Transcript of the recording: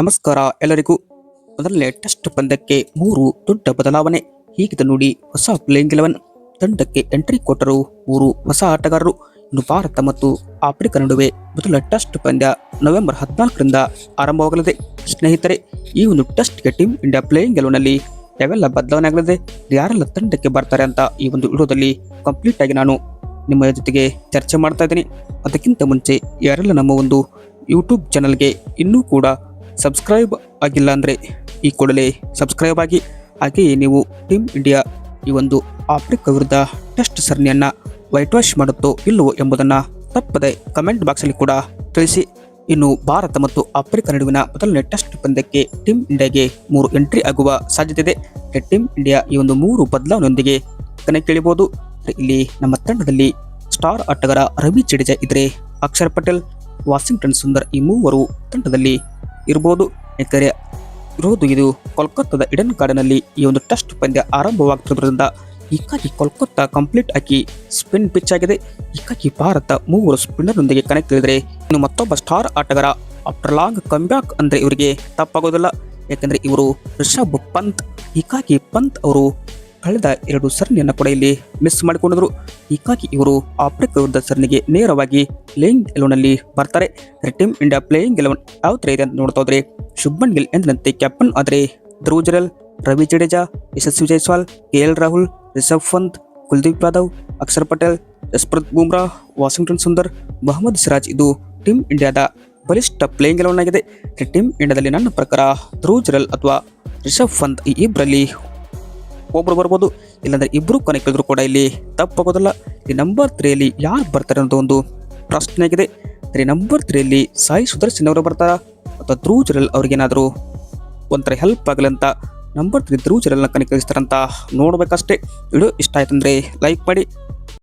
ನಮಸ್ಕಾರ ಎಲ್ಲರಿಗೂ. ಮೊದಲನೇ ಟೆಸ್ಟ್ ಪಂದ್ಯಕ್ಕೆ ಮೂರು ದೊಡ್ಡ ಬದಲಾವಣೆ. ಹೀಗಿದೆ ನೋಡಿ ಹೊಸ ಪ್ಲೇಯಿಂಗ್ ಇಲೆವೆನ್ ತಂಡಕ್ಕೆ ಎಂಟ್ರಿ ಕೊಟ್ಟರು ಮೂರು ಹೊಸ ಆಟಗಾರರು. ಇನ್ನು ಭಾರತ ಮತ್ತು ಆಫ್ರಿಕಾ ನಡುವೆ ಮೊದಲ ಟೆಸ್ಟ್ ಪಂದ್ಯ ನವೆಂಬರ್ ಹದಿನಾಲ್ಕರಿಂದ ಆರಂಭವಾಗಲಿದೆ. ಸ್ನೇಹಿತರೆ, ಈ ಒಂದು ಟೆಸ್ಟ್ಗೆ ಟೀಮ್ ಇಂಡಿಯಾ ಪ್ಲೇಯಿಂಗ್ನಲ್ಲಿ ಯಾವೆಲ್ಲ ಬದಲಾವಣೆ ಆಗಲಿದೆ? ಯಾರೆಲ್ಲ ತಂಡಕ್ಕೆ ಬರ್ತಾರೆ ಅಂತ ಈ ಒಂದು ವಿಡಿಯೋದಲ್ಲಿ ಕಂಪ್ಲೀಟ್ ಆಗಿ ನಾನು ನಿಮ್ಮ ಜೊತೆಗೆ ಚರ್ಚೆ ಮಾಡ್ತಾ ಇದ್ದೀನಿ. ಅದಕ್ಕಿಂತ ಮುಂಚೆ ಯಾರೆಲ್ಲ ನಮ್ಮ ಒಂದು ಯೂಟ್ಯೂಬ್ ಚಾನಲ್ಗೆ ಇನ್ನೂ ಕೂಡ ಸಬ್ಸ್ಕ್ರೈಬ್ ಆಗಿಲ್ಲ ಅಂದರೆ ಈ ಕೂಡಲೇ ಸಬ್ಸ್ಕ್ರೈಬ್ ಆಗಿ. ಹಾಗೆಯೇ ನೀವು ಟೀಮ್ ಇಂಡಿಯಾ ಈ ಒಂದು ಆಫ್ರಿಕಾ ವಿರುದ್ಧ ಟೆಸ್ಟ್ ಸರಣಿಯನ್ನು ವೈಟ್ ವಾಶ್ ಮಾಡುತ್ತೋ ಇಲ್ಲವೋ ಎಂಬುದನ್ನು ತಪ್ಪದೆ ಕಮೆಂಟ್ ಬಾಕ್ಸಲ್ಲಿ ಕೂಡ ತಿಳಿಸಿ. ಇನ್ನು ಭಾರತ ಮತ್ತು ಆಫ್ರಿಕಾ ನಡುವಿನ ಮೊದಲನೇ ಟೆಸ್ಟ್ ಪಂದ್ಯಕ್ಕೆ ಟೀಮ್ ಇಂಡಿಯಾಗೆ ಮೂರು ಎಂಟ್ರಿ ಆಗುವ ಸಾಧ್ಯತೆ ಇದೆ ಟೀಮ್ ಇಂಡಿಯಾ ಈ ಒಂದು ಮೂರು ಬದಲಾವಣೆಯೊಂದಿಗೆ ಕೇಳಿಬೋದು ಇಲ್ಲಿ ನಮ್ಮ ತಂಡದಲ್ಲಿ ಸ್ಟಾರ್ ಆಟಗಾರ ರವಿ ಜಡೇಜಾ ಇದ್ರೆ ಅಕ್ಷರ್ ಪಟೇಲ್, ವಾಷಿಂಗ್ಟನ್ ಸುಂದರ್ ಈ ಮೂವರು ತಂಡದಲ್ಲಿ ಇರಬಹುದು ಏಕೆಂದರೆ ಇರೋದು ಇದು ಕೋಲ್ಕತ್ತಾದ ಇಡನ್ ಗಾರ್ಡನಲ್ಲಿ ಈ ಒಂದು ಟೆಸ್ಟ್ ಪಂದ್ಯ ಆರಂಭವಾಗ್ತಿರೋದ್ರಿಂದ ಹೀಗಾಗಿ ಕೋಲ್ಕತ್ತಾ ಕಂಪ್ಲೀಟ್ ಆಗಿ ಸ್ಪಿನ್ ಪಿಚ್ ಆಗಿದೆ. ಹೀಗಾಗಿ ಭಾರತ ಮೂವರು ಸ್ಪಿನ್ನರ್ನೊಂದಿಗೆ ಕನೆಕ್ಟ್ ಇಳಿದರೆ ಇನ್ನು ಮತ್ತೊಬ್ಬ ಸ್ಟಾರ್ ಆಟಗಾರ ಆಫ್ಟರ್ ಲಾಂಗ್ ಕಮ್ಬ್ಯಾಕ್ ಅಂದರೆ ಇವರಿಗೆ ತಪ್ಪಾಗೋದಿಲ್ಲ. ಯಾಕಂದರೆ ಇವರು ರಿಷಬ್ ಪಂತ್. ಹೀಗಾಗಿ ಪಂತ್ ಅವರು ಕಳೆದ ಎರಡು ಸರಣಿಯನ್ನು ಕೂಡ ಇಲ್ಲಿ ಮಿಸ್ ಮಾಡಿಕೊಂಡಿದ್ರು. ಹೀಗಾಗಿ ಇವರು ಆಫ್ರಿಕಾ ವಿರುದ್ಧ ಸರಣಿಗೆ ನೇರವಾಗಿ ಪ್ಲೇಯಿಂಗ್ ಎಲೆವನಲ್ಲಿ ಬರ್ತಾರೆ. ಟೀಮ್ ಇಂಡಿಯಾ ಪ್ಲೇಯಿಂಗ್ ಎಲೆವನ್ ಯಾವ ಥರ ಇದೆ ಅಂತ ನೋಡ್ತಾ ಹೋದ್ರೆ, ಶುಭ್ಮನ್ ಗಿಲ್ ಎಂದಿನಂತೆ ಕ್ಯಾಪ್ಟನ್ ಆದರೆ Dhruv Jurel, Ravi Jadeja, Yashasvi Jaiswal, K L Rahul, Rishabh Pant, Kuldeep Yadav, Axar Patel Jasprit Bumrah, Washington Sundar, Mohammed Siraj ಇದು ಟೀಮ್ ಇಂಡಿಯಾದ ಬಲಿಷ್ಠ ಪ್ಲೇಯಿಂಗ್ ಎಲೆವನ್ ಆಗಿದೆ. ಟೀಮ್ ಇಂಡಿಯಾದಲ್ಲಿ ನನ್ನ ಪ್ರಕಾರ ಧ್ರುವ್ ಜರಲ್ ಅಥವಾ ರಿಷಬ್ ಪಂತ್ ಈ ಇಬ್ಬರಲ್ಲಿ ಒಬ್ರು ಬರ್ಬೋದು, ಇಲ್ಲಾಂದರೆ ಇಬ್ಬರು ಕೊನೆ ಕೇಳಿದ್ರು ಕೂಡ ಇಲ್ಲಿ ತಪ್ಪಾಗೋದಿಲ್ಲ. ಈ ನಂಬರ್ ತ್ರೀಯಲ್ಲಿ ಯಾರು ಬರ್ತಾರೆ ಅನ್ನೋದು ಒಂದು ಪ್ರಶ್ನೆ ಆಗಿದೆ. ಅಂದರೆ ನಂಬರ್ ತ್ರೀಯಲ್ಲಿ ಸಾಯಿ ಸುದರ್ಶನ್ ಅವರು ಬರ್ತಾರಾ? ಅಥವಾ ಧ್ರುವ ಜುರೆಲ್ ಅವ್ರಿಗೇನಾದರೂ ಒಂಥರ ಹೆಲ್ಪ್ ಆಗಲಿ ಅಂತ ನಂಬರ್ ತ್ರೀ ಧ್ರುವ ಜುರೆಲ್ನ ಕನೆಕ್ಟ್ ಕಳಿಸ್ತಾರಂತ ನೋಡಬೇಕಷ್ಟೇ. ವಿಡಿಯೋ ಇಷ್ಟ ಆಯ್ತಂದರೆ ಲೈಕ್ ಮಾಡಿ.